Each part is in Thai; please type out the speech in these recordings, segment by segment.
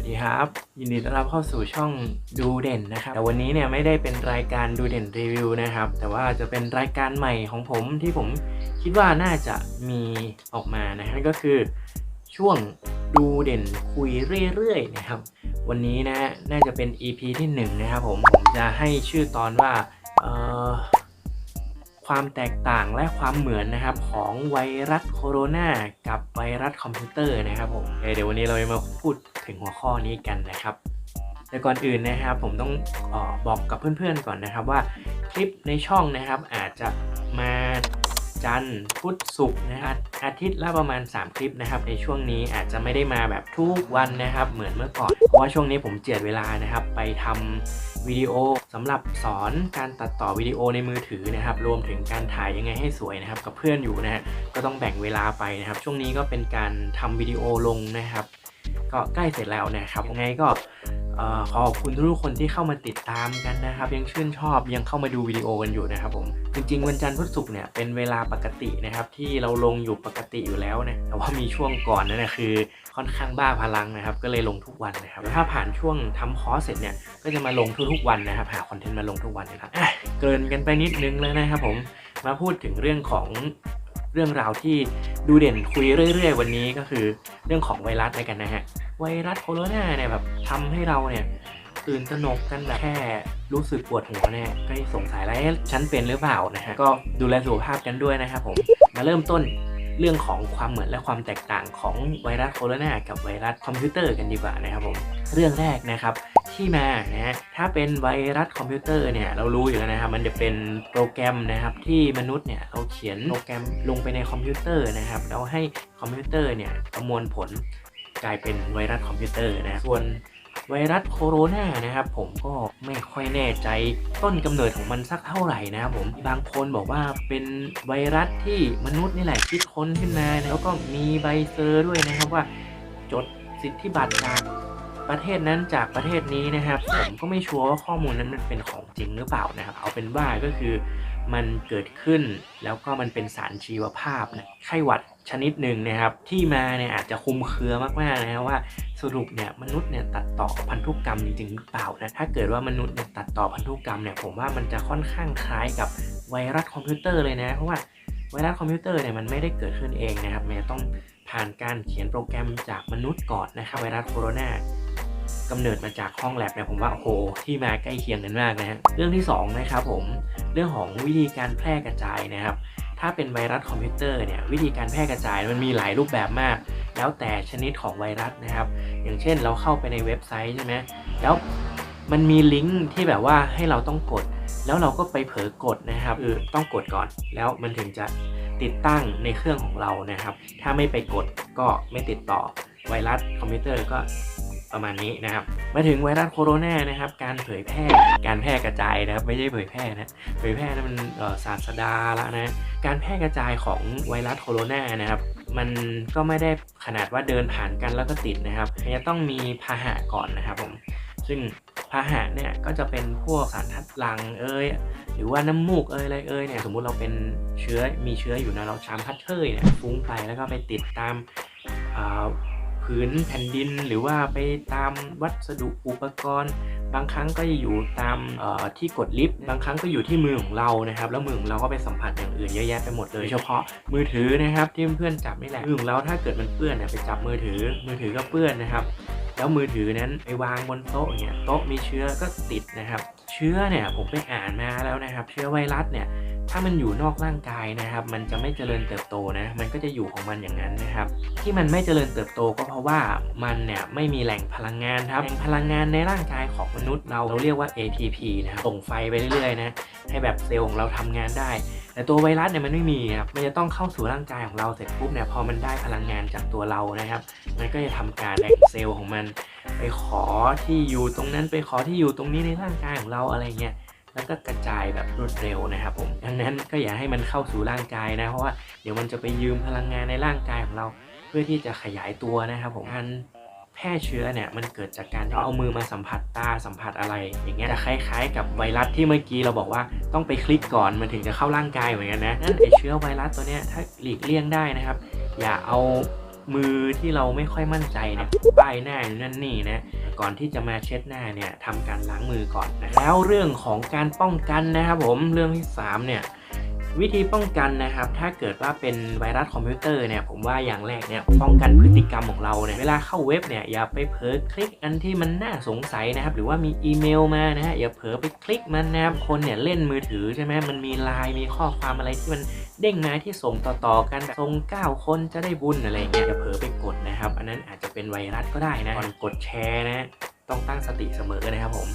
สวัสดีครับ ยินดีต้อนรับเข้าสู่ช่องดูเด่นนะครับ แต่วันนี้เนี่ยไม่ได้เป็นรายการดูเด่นรีวิวนะครับ แต่ว่าจะเป็นรายการใหม่ของผมที่ผมคิดว่าน่าจะมีออกมานะฮะนั่นก็คือช่วงดูเด่นคุยเรื่อยๆนะครับ วันนี้นะน่าจะเป็น EP ที่หนึ่งนะครับผมผมจะให้ชื่อตอนว่าเอ่อ ความแตกต่างและความเหมือนนะครับของไวรัสโคโรนากับไวรัสคอมพิวเตอร์นะครับผมเเดี๋ยววันนี้เราจะมาพูดถึงหัวข้อนี้กันนะครับแต่ก่อนอื่นนะครับผมต้องออบอกกับเพื่อนๆก่อนนะครับว่าคลิปในช่องนะครับอาจจะมา จันทร์พุธศุกร์นะครับอาทิตย์ละประมาณ 3 คลิปนะครับในช่วงนี้อาจจะไม่ได้มาแบบทุกวันนะครับ เหมือนเมื่อก่อน เพราะว่าช่วงนี้ผมเจียดเวลานะครับ ไปทำวิดีโอสำหรับสอนการตัดต่อวิดีโอในมือถือนะครับ รวมถึงการถ่ายยังไงให้สวยนะครับ กับเพื่อนอยู่นะฮะก็ต้องแบ่งเวลาไปนะครับ ช่วงนี้ก็เป็นการทำวิดีโอลงนะครับ ก็ใกล้เสร็จแล้วนะครับยังไงก็ ขอขอบคุณทุกคนที่เข้ามาติดตามกันนะครับ ยังชื่นชอบยังเข้ามาดูวิดีโอกันอยู่นะครับผมจริงๆ วันจันทร์พุธศุกร์เนี่ยเป็นเวลาปกตินะครับ ที่เราลงอยู่ปกติอยู่แล้วนะแต่ว่ามีช่วงก่อนนั่นนะคือค่อนข้างบ้าพลังนะครับ ก็เลยลงทุกวันนะครับถ้าผ่านช่วงทำคอร์สเสร็จเนี่ยก็จะมาลงทุกๆวันนะครับหาคอนเทนต์มาลงทุกวันนะครับเกินกันไปนิดนึงแล้วนะครับผมมาพูดถึงเรื่องของเรื่องราวที่ดูเด่นคุยเรื่อย ๆ วันนี้ก็คือเรื่องของไวรัสแล้วกันนะฮะ ไวรัสโคโรนาเนี่ยแบบทำให้เราเนี่ยตื่นตระหนกกันแบบแค่รู้สึกปวดหัวเนี่ยก็สงสัยแล้วฉันเป็นหรือเปล่านะฮะก็ดูแลสุขภาพกันด้วยนะครับผมมาเริ่มต้นเรื่องของความเหมือนและความแตกต่างของไวรัสโคโรนากับไวรัสคอมพิวเตอร์กันดีกว่านะครับผมเรื่องแรกนะครับที่มานะฮะถ้าเป็นไวรัสคอมพิวเตอร์เนี่ยเรารู้อยู่แล้วนะครับมันจะเป็นโปรแกรมนะครับที่มนุษย์เนี่ยเราเขียนโปรแกรมลงไปในคอมพิวเตอร์นะครับแล้วให้คอมพิวเตอร์เนี่ยประมวลผล กลายเป็นไวรัสคอมพิวเตอร์นะส่วนไวรัสโคโรนานะครับผมก็ไม่ค่อยแน่ใจต้นกำเนิดของมันสักเท่าไหร่นะครับผมบางคนบอกว่าเป็นไวรัสที่มนุษย์นี่แหละคิดค้นขึ้นมาแล้วก็มีใบเซอร์ด้วยนะครับว่า จดสิทธิบัตรจากประเทศนั้นจากประเทศนี้นะครับ ผมก็ไม่ชัวร์ว่าข้อมูลนั้นมันเป็นของจริงหรือเปล่านะครับ เอาเป็นว่าก็คือมันเกิดขึ้นแล้วก็มันเป็นสารชีวภาพนะไข้หวัด ชนิดหนึ่งนะครับ ที่มาเนี่ยอาจจะคุมเครือมากๆนะครับว่าสรุปเนี่ยมนุษย์เนี่ยตัดต่อพันธุกรรมจริงๆหรือเปล่านะถ้าเกิดว่ามนุษย์เนี่ยตัดต่อพันธุกรรมเนี่ยผมว่ามันจะค่อนข้างคล้ายกับไวรัสคอมพิวเตอร์เลยนะเพราะว่าไวรัสคอมพิวเตอร์เนี่ยมันไม่ได้เกิดขึ้นเองนะครับมันจะต้องผ่านการเขียนโปรแกรมจากมนุษย์ก่อนนะครับไวรัสโคโรนากำเนิดมาจากห้องแลบเนี่ยผมว่าโอ้โหที่มาใกล้เคียงกันมากนะฮะเรื่องที่สองนะครับผมเรื่องของวิธีการแพร่กระจายนะครับ ถ้าเป็นไวรัสคอมพิวเตอร์เนี่ยวิธีการแพร่กระจายมันมีหลายรูปแบบมาก แล้วแต่ชนิดของไวรัสนะครับ อย่างเช่นเราเข้าไปในเว็บไซต์ใช่ไหมแล้วมันมีลิงก์ที่แบบว่าให้เราต้องกด แล้วเราก็ไปเผลอกดนะครับคือต้องกดก่อน แล้วมันถึงจะติดตั้งในเครื่องของเรานะครับ ถ้าไม่ไปกดก็ไม่ติดต่อไวรัสคอมพิวเตอร์ก็ ประมาณนี้นะครับ มาถึงไวรัสโคโรนานะครับ การเผยแพร่ การแพร่กระจายนะครับ ไม่ใช่เผยแพร่นะ เผยแพร่นั้นมันศาสดาละนะ การแพร่กระจายของไวรัสโคโรนานะครับมันก็ไม่ได้ขนาดว่าเดินผ่านกันแล้วก็ติดนะครับมันจะต้องมีพาหะก่อนนะครับผม ซึ่งพาหะเนี่ยก็จะเป็นพวกสารทัดหลังเอ้ยหรือว่าน้ำมูกเอ้ยอะไรเอ้ยเนี่ยสมมุติเราเป็นเชื้อมีเชื้ออยู่นะเราชามพัดเทยเนี่ยฟุ้งไปแล้วก็ไปติดตาม อ่าพื้นแผ่นดินหรือว่าไปตามวัสดุอุปกรณ์ บางครั้งก็จะอยู่ตามที่กดลิฟต์บางครั้งก็อยู่ที่มือของเรานะครับ แล้วมือของเราก็ไปสัมผัสอย่างอื่นเยอะแยะไปหมดเลยเฉพาะมือถือนะครับที่เพื่อนจับนี่แหละมือของเราถ้าเกิดมันเปื้อนเนี่ยไปจับมือถือ มือถือก็เปื้อนนะครับ แล้วมือถือนั้นไปวางบนโต๊ะอย่างเงี้ยโต๊ะมีเชื้อก็ติดนะครับ เชื้อเนี่ยผมไปอ่านมาแล้วนะครับ เชื้อไวรัสเนี่ย ถ้ามันอยู่นอกร่างกายนะครับ มันจะไม่เจริญเติบโตนะ มันก็จะอยู่ของมันอย่างนั้นนะครับ ที่มันไม่เจริญเติบโตก็เพราะว่ามันเนี่ยไม่มีแหล่งพลังงานครับแหล่งพลังงานในร่างกายของมนุษย์เราเราเรียกว่า ATP นะครับส่งไฟไปเรื่อยๆนะให้แบบเซลล์ของเราทำงานได้แต่ตัวไวรัสเนี่ยมันไม่มีครับ มันจะต้องเข้าสู่ร่างกายของเราเสร็จปุ๊บเนี่ยพอมันได้พลังงานจากตัวเรานะครับ มันก็จะทำการแบ่งเซลล์ของมัน ไปขอที่อยู่ตรงนั้นไปขอที่อยู่ตรงนี้ในร่างกายของเราอะไรเงี้ย แล้วก็กระจายแบบรวดเร็วนะครับผมดังนั้นก็อย่าให้มันเข้าสู่ร่างกายนะ เพราะว่าเดี๋ยวมันจะไปยืมพลังงานในร่างกายของเรา เพื่อที่จะขยายตัวนะครับผมการแพร่เชื้อเนี่ยมันเกิดจากการที่เอามือมาสัมผัสตาสัมผัสอะไร อย่างเงี้ยจะคล้ายๆ กับไวรัสที่เมื่อกี้เราบอกว่าต้องไปคลิกก่อนมันถึงจะเข้าร่างกายเหมือนกันนะนั่นไอเชื้อไวรัสตัวเนี้ยถ้าหลีกเลี่ยงได้นะครับ อย่าเอามือที่เราไม่ค่อยมั่นใจเนี่ยป้ายหน้านั่นนี่นะ ก่อนที่จะมาเช็ดหน้าเนี่ยทำการล้างมือก่อนนะแล้วเรื่องของการป้องกันนะครับผมเรื่องที่สามเนี่ย วิธีป้องกันนะครับ ถ้าเกิดว่าเป็นไวรัสคอมพิวเตอร์เนี่ย ผมว่าอย่างแรกเนี่ย ป้องกันพฤติกรรมของเราเนี่ย เวลาเข้าเว็บเนี่ย อย่าไปเผลอคลิกอันที่มันน่าสงสัยนะครับ หรือว่ามีอีเมลมานะฮะ อย่าเผลอไปคลิกมันนะครับ คนเนี่ยเล่นมือถือใช่ไหมมันมีไลน์ มีข้อความอะไรที่มันเด้งมาที่ส่งต่อๆกันแบบส่ง9 คนจะได้บุญอะไรเงี้ย อย่าเผลอไปกดนะครับ อันนั้นอาจจะเป็นไวรัสก็ได้นะ ก่อนกดแชร์นะต้องตั้งสติเสมอนะครับผม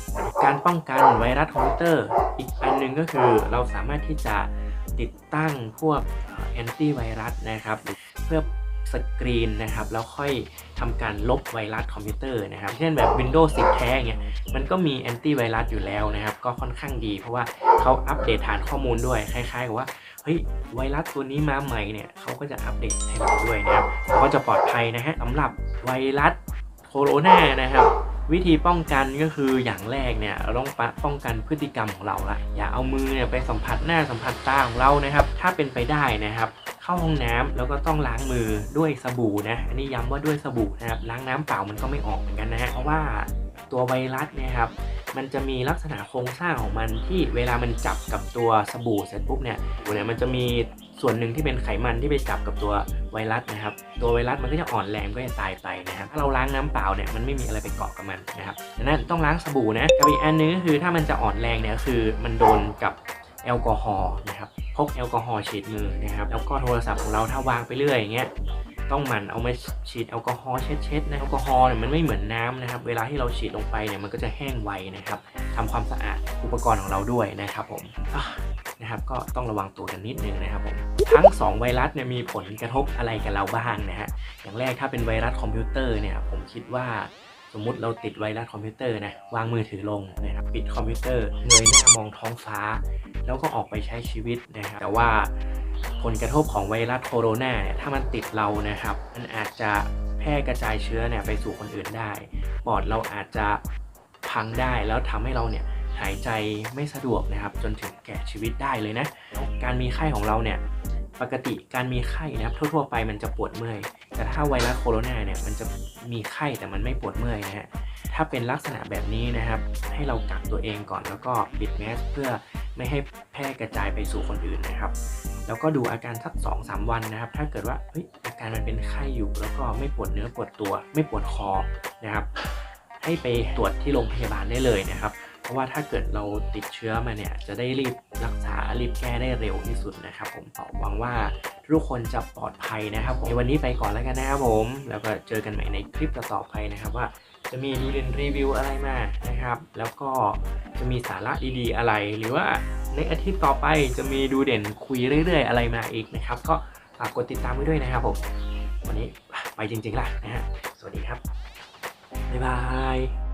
การป้องกันไวรัสคอมพิวเตอร์ อีกอันหนึ่งก็คือเราสามารถที่จะ ติดตั้งพวกแอนตี้ไวรัสนะครับเพื่อสกรีนนะครับแล้วค่อยทำการลบไวรัสคอมพิวเตอร์นะครับเช่นแบบ Windows 10 แท้เงี้ยมันก็มีแอนตี้ไวรัสอยู่แล้วนะครับ ก็ค่อนข้างดี เพราะว่าเขาอัปเดตฐานข้อมูลด้วยคล้ายๆกับว่าเฮ้ยไวรัสตัวนี้มาใหม่เนี่ยเขาก็จะอัปเดตให้เราด้วยนะครับเราก็จะปลอดภัยนะฮะสำหรับไวรัสโคโรนานะครับ วิธีป้องกันก็คืออย่างแรกเนี่ยเราต้องป้องกันพฤติกรรมของเราละอย่าเอามือเนี่ยไปสัมผัสหน้าสัมผัสตาของเรานะครับ ถ้าเป็นไปได้นะครับ เข้าห้องน้ำแล้วก็ต้องล้างมือด้วยสบู่นะอันนี้ย้ำว่าด้วยสบู่นะครับล้างน้ำเปล่ามันก็ไม่ออกเหมือนกันนะฮะเพราะว่าตัวไวรัสเนี่ยครับมันจะมีลักษณะโครงสร้างของมันที่เวลามันจับกับตัวสบู่เสร็จปุ๊บเนี่ยตัวเนี่ยมันจะมี ส่วนหนึ่งที่เป็นไขมันที่ไปจับกับตัวไวรัสนะครับ ตัวไวรัสมันก็จะอ่อนแรงก็จะตายไปนะครับถ้าเราล้างน้ำเปล่าเนี่ยมันไม่มีอะไรไปเกาะกับมันนะครับดังนั้นต้องล้างสบู่นะกับอีกอันนึงก็คือถ้ามันจะอ่อนแรงเนี่ยคือมันโดนกับแอลกอฮอล์นะครับพกแอลกอฮอล์ฉีดมือนะครับแล้วก็โทรศัพท์ของเราถ้าวางไปเรื่อยอย่างเงี้ยต้องหมันเอามาฉีดแอลกอฮอล์เช็ดๆนะแอลกอฮอล์เนี่ยมันไม่เหมือนน้ำนะครับ เวลาที่เราฉีดลงไปเนี่ยมันก็จะแห้งไวนะครับทำความสะอาดอุปกรณ์ของเราด้วยนะครับผม นะครับก็ต้องระวังตัวกันนิดนึงนะครับผมทั้งสองไวรัสเนี่ยมีผลกระทบอะไรกับเราบ้างนะฮะอย่างแรกถ้าเป็นไวรัสคอมพิวเตอร์เนี่ยผมคิดว่าสมมุติเราติดไวรัสคอมพิวเตอร์นะวางมือถือลงนะครับปิดคอมพิวเตอร์เงยหน้ามองท้องฟ้า แล้วก็ออกไปใช้ชีวิตนะครับแต่ว่าผลกระทบของไวรัสโคโรนาเนี่ยถ้ามันติดเรานะครับมันอาจจะแพร่กระจายเชื้อเนี่ยไปสู่คนอื่นได้ปอดเราอาจจะพังได้แล้วทำให้เราเนี่ย หายใจไม่สะดวกนะครับ จนถึงแก่ชีวิตได้เลยนะ การมีไข้ของเราเนี่ยปกติการมีไข้นะครับทั่วๆไปมันจะปวดเมื่อย แต่ถ้าไวรัสโคโรนาเนี่ยมันจะมีไข้แต่มันไม่ปวดเมื่อยนะฮะถ้าเป็นลักษณะแบบนี้นะครับ ให้เรากักตัวเองก่อนแล้วก็ปิดแมสเพื่อไม่ให้แพร่กระจายไปสู่คนอื่นนะครับ แล้วก็ดูอาการสัก2อสวันนะครับ ถ้าเกิดว่าอาการมันเป็นไข้อยู่ แล้วก็ไม่ปวดเนื้อปวดตัว ไม่ปวดคอนะครับ ให้ไปตรวจที่โรงพยาบาลได้เลยนะครับ เพราะว่าถ้าเกิดเราติดเชื้อมาเนี่ยจะได้รีบรักษารีบแก้ได้เร็วที่สุดนะครับ ผมหวังว่าทุกคนจะปลอดภัยนะครับผมในวันนี้ไปก่อนแล้วกันนะครับผม แล้วก็เจอกันใหม่ในคลิปต่อไปนะครับว่าจะมีดูเด่นรีวิวอะไรมานะครับ แล้วก็จะมีสาระดีๆอะไร หรือว่าในอาทิตย์ต่อไปจะมีดูเด่นคุยเรื่อย ๆ อะไรมาอีกนะครับ ก็ฝากกดติดตามไว้ด้วยนะครับผม วันนี้ไปจริงๆล่ะนะฮะ สวัสดีครับ บ๊ายบาย